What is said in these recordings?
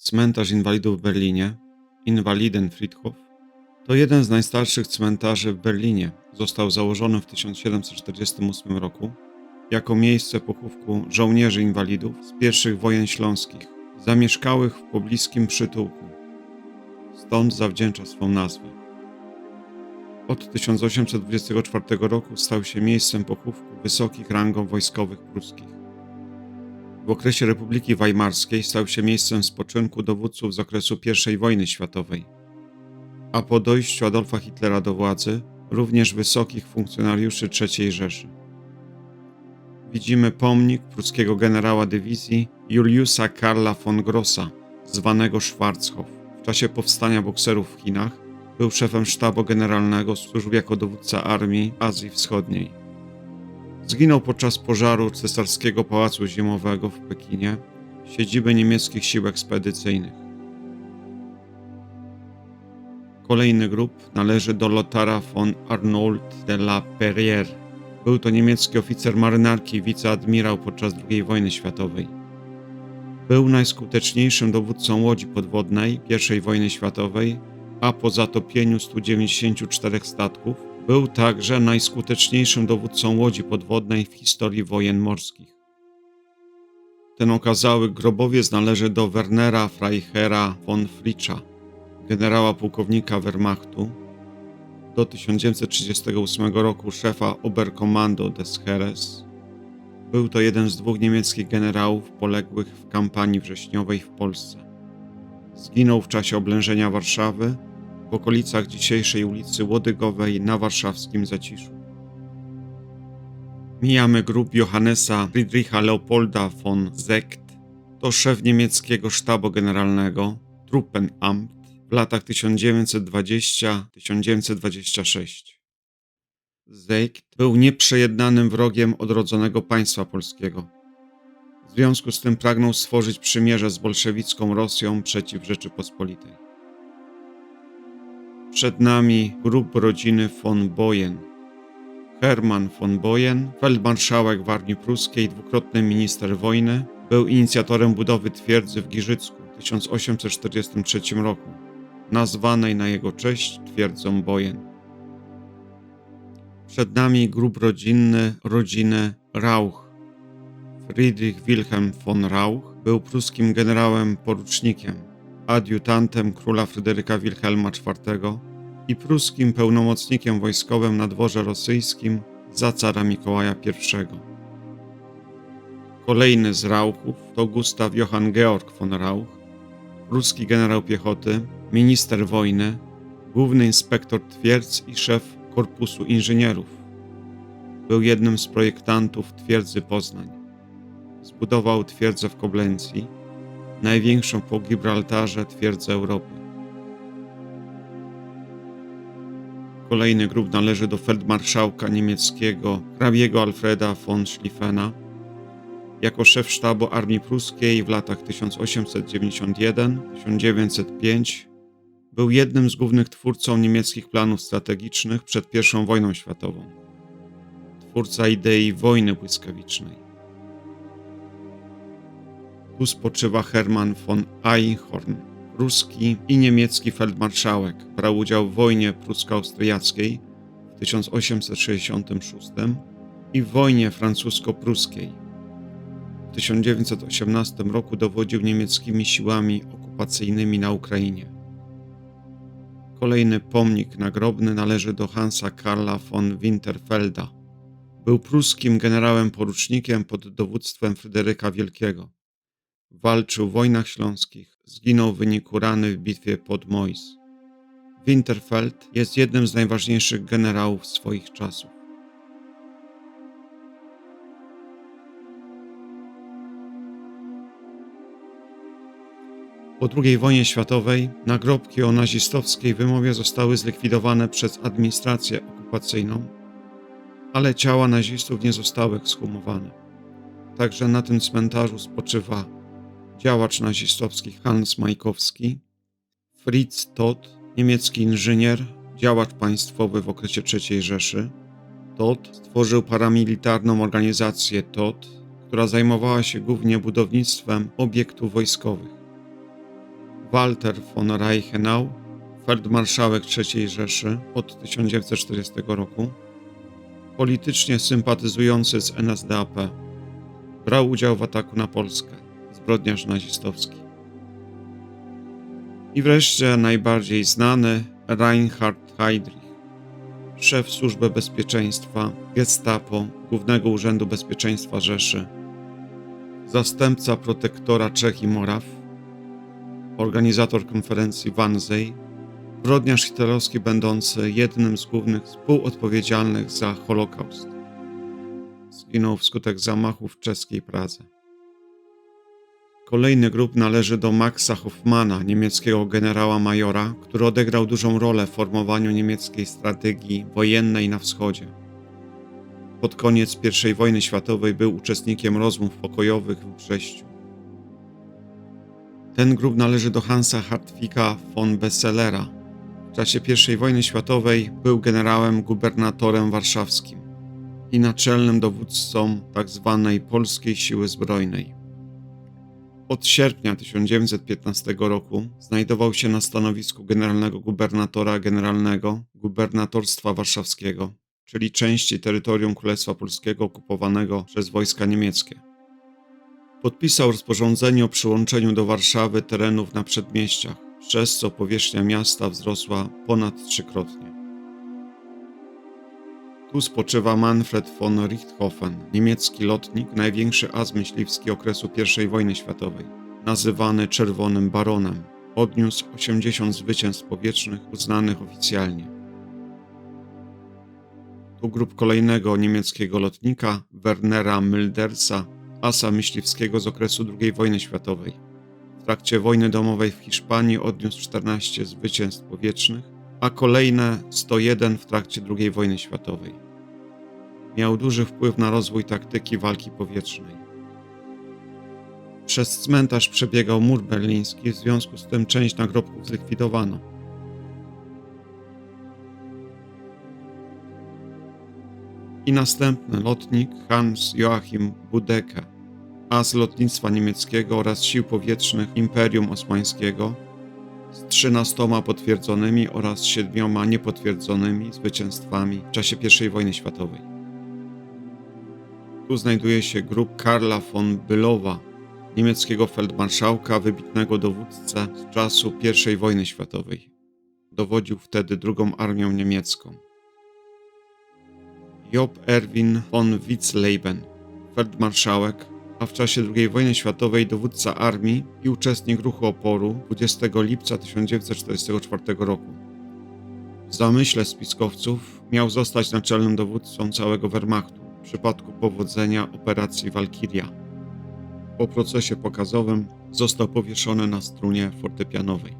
Cmentarz inwalidów w Berlinie, Invalidenfriedhof, to jeden z najstarszych cmentarzy w Berlinie. Został założony w 1748 roku jako miejsce pochówku żołnierzy inwalidów z pierwszych wojen śląskich, zamieszkałych w pobliskim przytułku. Stąd zawdzięcza swą nazwę. Od 1824 roku stał się miejscem pochówku wysokich rangą wojskowych pruskich. W okresie Republiki Weimarskiej stał się miejscem spoczynku dowódców z okresu I wojny światowej, a po dojściu Adolfa Hitlera do władzy również wysokich funkcjonariuszy III Rzeszy. Widzimy pomnik pruskiego generała dywizji Juliusa Karla von Grossa, zwanego Schwarzhof. W czasie powstania bokserów w Chinach był szefem sztabu generalnego, służył jako dowódca armii Azji Wschodniej. Zginął podczas pożaru cesarskiego pałacu zimowego w Pekinie, siedziby niemieckich sił ekspedycyjnych. Kolejny grób należy do Lothara von Arnold de la Perrière. Był to niemiecki oficer marynarki i wiceadmirał podczas II wojny światowej. Był najskuteczniejszym dowódcą łodzi podwodnej I wojny światowej, a po zatopieniu 194 statków był także najskuteczniejszym dowódcą łodzi podwodnej w historii wojen morskich. Ten okazały grobowiec należy do Wernera Freiherra von Fritzscha, generała pułkownika Wehrmachtu, do 1938 roku szefa Oberkommando des Heeres. Był to jeden z dwóch niemieckich generałów poległych w kampanii wrześniowej w Polsce. Zginął w czasie oblężenia Warszawy w okolicach dzisiejszej ulicy Łodygowej na warszawskim Zaciszu. Mijamy grób Johannesa Friedricha Leopolda von Zect. To szef niemieckiego sztabu generalnego Truppenamt w latach 1920-1926. Zect był nieprzejednanym wrogiem odrodzonego państwa polskiego. W związku z tym pragnął stworzyć przymierze z bolszewicką Rosją przeciw Rzeczypospolitej. Przed nami grób rodziny von Bojen. Hermann von Bojen, feldmarszałek w armii pruskiej, dwukrotny minister wojny, był inicjatorem budowy twierdzy w Giżycku w 1843 roku, nazwanej na jego cześć twierdzą Bojen. Przed nami grób rodzinny rodziny Rauch. Friedrich Wilhelm von Rauch był pruskim generałem porucznikiem, adiutantem króla Fryderyka Wilhelma IV i pruskim pełnomocnikiem wojskowym na dworze rosyjskim za cara Mikołaja I. Kolejny z Rauchów to Gustaw Johann Georg von Rauch, pruski generał piechoty, minister wojny, główny inspektor twierdz i szef Korpusu Inżynierów. Był jednym z projektantów twierdzy Poznań. Zbudował twierdzę w Koblencji, największą po Gibraltarze twierdzę Europy. Kolejny grób należy do feldmarszałka niemieckiego hrabiego Alfreda von Schlieffena. Jako szef sztabu armii pruskiej w latach 1891-1905 był jednym z głównych twórcą niemieckich planów strategicznych przed I wojną światową. Twórca idei wojny błyskawicznej. Tu spoczywa Hermann von Eichhorn, ruski i niemiecki feldmarszałek. Brał udział w wojnie prusko-austriackiej w 1866 i w wojnie francusko-pruskiej. W 1918 roku dowodził niemieckimi siłami okupacyjnymi na Ukrainie. Kolejny pomnik nagrobny należy do Hansa Karla von Winterfelda. Był pruskim generałem porucznikiem pod dowództwem Fryderyka Wielkiego. Walczył w wojnach śląskich, zginął w wyniku rany w bitwie pod Mois. Winterfeld jest jednym z najważniejszych generałów swoich czasów. Po II wojnie światowej nagrobki o nazistowskiej wymowie zostały zlikwidowane przez administrację okupacyjną, ale ciała nazistów nie zostały ekshumowane. Także na tym cmentarzu spoczywa działacz nazistowski Hans Majkowski, Fritz Todt, niemiecki inżynier, działacz państwowy w okresie III Rzeszy. Todt stworzył paramilitarną organizację Todt, która zajmowała się głównie budownictwem obiektów wojskowych. Walter von Reichenau, feldmarszałek III Rzeszy od 1940 roku, politycznie sympatyzujący z NSDAP, brał udział w ataku na Polskę, zbrodniarz nazistowski. I wreszcie najbardziej znany Reinhard Heydrich, szef Służby Bezpieczeństwa, Gestapo, Głównego Urzędu Bezpieczeństwa Rzeszy, zastępca protektora Czech i Moraw, organizator konferencji Wannsee, zbrodniarz hitlerowski będący jednym z głównych współodpowiedzialnych za Holokaust. Zginął wskutek zamachu w czeskiej Pradze. Kolejny grup należy do Maxa Hoffmana, niemieckiego generała majora, który odegrał dużą rolę w formowaniu niemieckiej strategii wojennej na wschodzie. Pod koniec I wojny światowej był uczestnikiem rozmów pokojowych w Brześciu. Ten grup należy do Hansa Hartwika von Besselera. W czasie I wojny światowej był generałem gubernatorem warszawskim i naczelnym dowódcą tzw. Polskiej Siły Zbrojnej. Od sierpnia 1915 roku znajdował się na stanowisku generalnego gubernatora generalnego gubernatorstwa warszawskiego, czyli części terytorium Królestwa Polskiego okupowanego przez wojska niemieckie. Podpisał rozporządzenie o przyłączeniu do Warszawy terenów na przedmieściach, przez co powierzchnia miasta wzrosła ponad trzykrotnie. Tu spoczywa Manfred von Richthofen, niemiecki lotnik, największy as myśliwski okresu I wojny światowej, nazywany Czerwonym Baronem. Odniósł 80 zwycięstw powietrznych uznanych oficjalnie. Tu grup kolejnego niemieckiego lotnika, Wernera Mildersa, asa myśliwskiego z okresu II wojny światowej. W trakcie wojny domowej w Hiszpanii odniósł 14 zwycięstw powietrznych, a kolejne 101 w trakcie II wojny światowej. Miał duży wpływ na rozwój taktyki walki powietrznej. Przez cmentarz przebiegał mur berliński, w związku z tym część nagrobków zlikwidowano. I następny lotnik Hans Joachim Budecke, as lotnictwa niemieckiego oraz sił powietrznych Imperium Osmańskiego, z trzynastoma potwierdzonymi oraz siedmioma niepotwierdzonymi zwycięstwami w czasie I wojny światowej. Tu znajduje się grób Karla von Bülowa, niemieckiego feldmarszałka, wybitnego dowódcę z czasu I wojny światowej. Dowodził wtedy drugą armią niemiecką. Job Erwin von Witzleben, feldmarszałek, a w czasie II wojny światowej dowódca armii i uczestnik ruchu oporu 20 lipca 1944 roku. W zamyśle spiskowców miał zostać naczelnym dowódcą całego Wehrmachtu w przypadku powodzenia operacji Walkiria. Po procesie pokazowym został powieszony na strunie fortepianowej.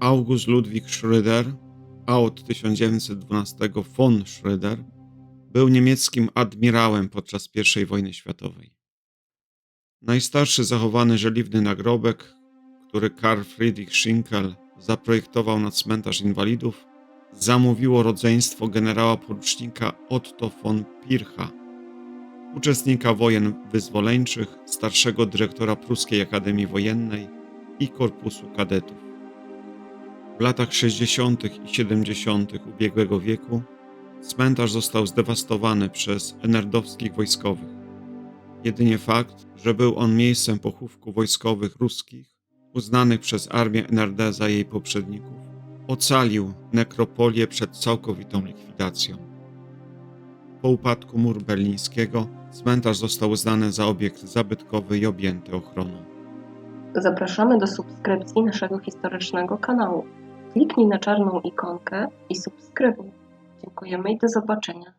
August Ludwig Schröder, a od 1912 von Schröder, był niemieckim admirałem podczas I wojny światowej. Najstarszy zachowany żeliwny nagrobek, który Karl Friedrich Schinkel zaprojektował na cmentarz inwalidów, zamówiło rodzeństwo generała porucznika Otto von Pircha, uczestnika wojen wyzwoleńczych, starszego dyrektora Pruskiej Akademii Wojennej i Korpusu Kadetów. W latach 60. i 70. ubiegłego wieku cmentarz został zdewastowany przez enerdowskich wojskowych. Jedynie fakt, że był on miejscem pochówku wojskowych ruskich, uznanych przez armię NRD za jej poprzedników, ocalił nekropolię przed całkowitą likwidacją. Po upadku muru berlińskiego cmentarz został uznany za obiekt zabytkowy i objęty ochroną. Zapraszamy do subskrypcji naszego historycznego kanału. Kliknij na czarną ikonkę i subskrybuj. Dziękujemy i do zobaczenia.